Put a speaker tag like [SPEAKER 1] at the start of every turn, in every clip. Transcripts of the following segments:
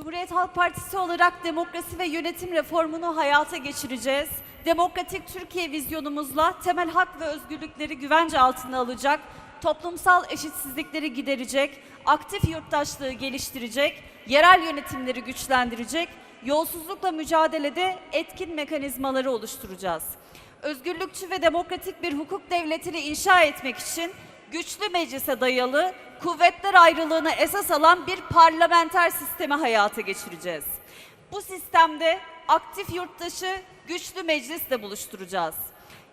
[SPEAKER 1] Cumhuriyet Halk Partisi olarak demokrasi ve yönetim reformunu hayata geçireceğiz. Demokratik Türkiye vizyonumuzla temel hak ve özgürlükleri güvence altına alacak, toplumsal eşitsizlikleri giderecek, aktif yurttaşlığı geliştirecek, yerel yönetimleri güçlendirecek, yolsuzlukla mücadelede etkin mekanizmaları oluşturacağız. Özgürlükçü ve demokratik bir hukuk devletini inşa etmek için güçlü meclise dayalı, kuvvetler ayrılığını esas alan bir parlamenter sistemi hayata geçireceğiz. Bu sistemde aktif yurttaşı güçlü meclisle buluşturacağız.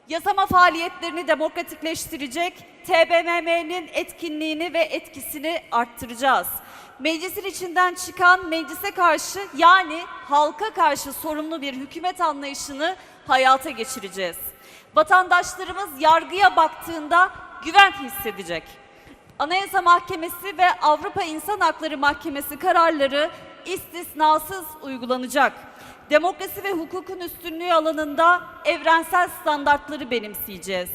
[SPEAKER 1] Yasama faaliyetlerini demokratikleştirecek, TBMM'nin etkinliğini ve etkisini arttıracağız. Meclisin içinden çıkan meclise karşı yani halka karşı sorumlu bir hükümet anlayışını hayata geçireceğiz. Vatandaşlarımız yargıya baktığında güven hissedecek. Anayasa Mahkemesi ve Avrupa İnsan Hakları Mahkemesi kararları istisnasız uygulanacak. Demokrasi ve hukukun üstünlüğü alanında evrensel standartları benimseyeceğiz.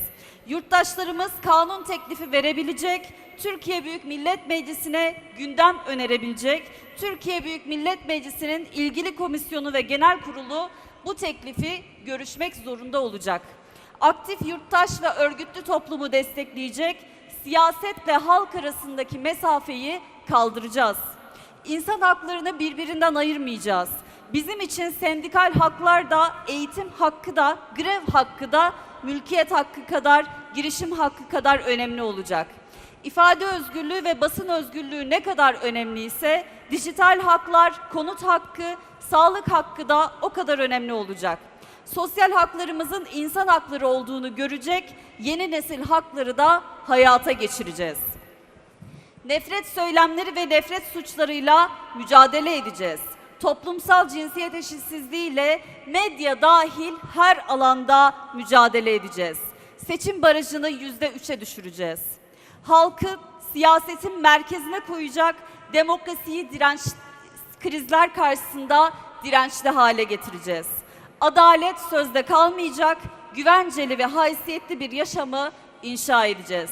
[SPEAKER 1] Yurttaşlarımız kanun teklifi verebilecek, Türkiye Büyük Millet Meclisi'ne gündem önerebilecek, Türkiye Büyük Millet Meclisi'nin ilgili komisyonu ve genel kurulu bu teklifi görüşmek zorunda olacak. Aktif yurttaş ve örgütlü toplumu destekleyecek, siyasetle halk arasındaki mesafeyi kaldıracağız. İnsan haklarını birbirinden ayırmayacağız. Bizim için sendikal haklar da, eğitim hakkı da, grev hakkı da, mülkiyet hakkı kadar, girişim hakkı kadar önemli olacak. İfade özgürlüğü ve basın özgürlüğü ne kadar önemliyse, dijital haklar, konut hakkı, sağlık hakkı da o kadar önemli olacak. Sosyal haklarımızın insan hakları olduğunu görecek, yeni nesil hakları da hayata geçireceğiz. Nefret söylemleri ve nefret suçlarıyla mücadele edeceğiz. Toplumsal cinsiyet eşitsizliğiyle medya dahil her alanda mücadele edeceğiz. Seçim barajını yüzde üçe düşüreceğiz. Halkı siyasetin merkezine koyacak, demokrasiyi direnç krizler karşısında dirençli hale getireceğiz. Adalet sözde kalmayacak, güvenceli ve haysiyetli bir yaşamı inşa edeceğiz.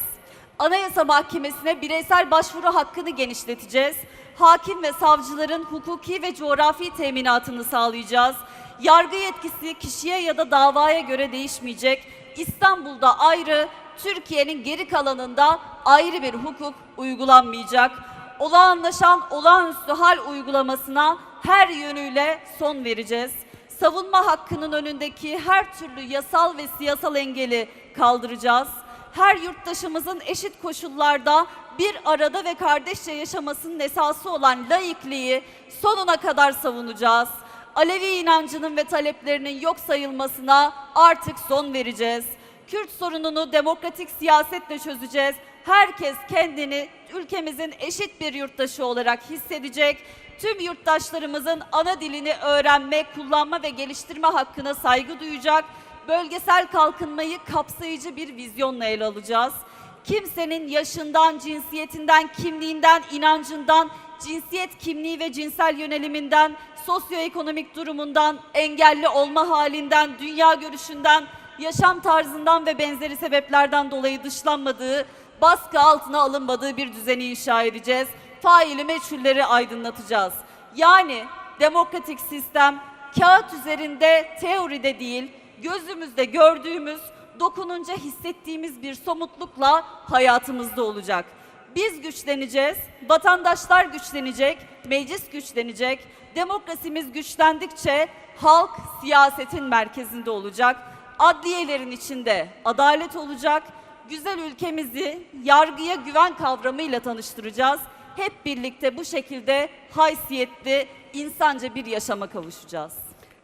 [SPEAKER 1] Anayasa Mahkemesi'ne bireysel başvuru hakkını genişleteceğiz. Hakim ve savcıların hukuki ve coğrafi teminatını sağlayacağız. Yargı yetkisi kişiye ya da davaya göre değişmeyecek. İstanbul'da ayrı, Türkiye'nin geri kalanında ayrı bir hukuk uygulanmayacak. Olağanlaşan olağanüstü hal uygulamasına her yönüyle son vereceğiz. Savunma hakkının önündeki her türlü yasal ve siyasal engeli kaldıracağız her yurttaşımızın eşit koşullarda bir arada ve kardeşçe yaşamasının esası olan laikliği sonuna kadar savunacağız. Alevi inancının ve taleplerinin yok sayılmasına artık son vereceğiz. Kürt sorununu demokratik siyasetle çözeceğiz. Herkes kendini ülkemizin eşit bir yurttaşı olarak hissedecek. Tüm yurttaşlarımızın ana dilini öğrenme, kullanma ve geliştirme hakkına saygı duyacak bölgesel kalkınmayı kapsayıcı bir vizyonla ele alacağız. Kimsenin yaşından, cinsiyetinden, kimliğinden, inancından, cinsiyet kimliği ve cinsel yöneliminden, sosyoekonomik durumundan, engelli olma halinden, dünya görüşünden, yaşam tarzından ve benzeri sebeplerden dolayı dışlanmadığı, baskı altına alınmadığı bir düzeni inşa edeceğiz. Faili meçhulleri aydınlatacağız. Yani demokratik sistem kağıt üzerinde, teoride değil, gözümüzde gördüğümüz, dokununca hissettiğimiz bir somutlukla hayatımızda olacak. Biz güçleneceğiz, vatandaşlar güçlenecek, meclis güçlenecek. Demokrasimiz güçlendikçe halk siyasetin merkezinde olacak. Adliyelerin içinde adalet olacak. Güzel ülkemizi yargıya güven kavramıyla tanıştıracağız. Hep birlikte bu şekilde haysiyetli, insanca bir yaşama kavuşacağız.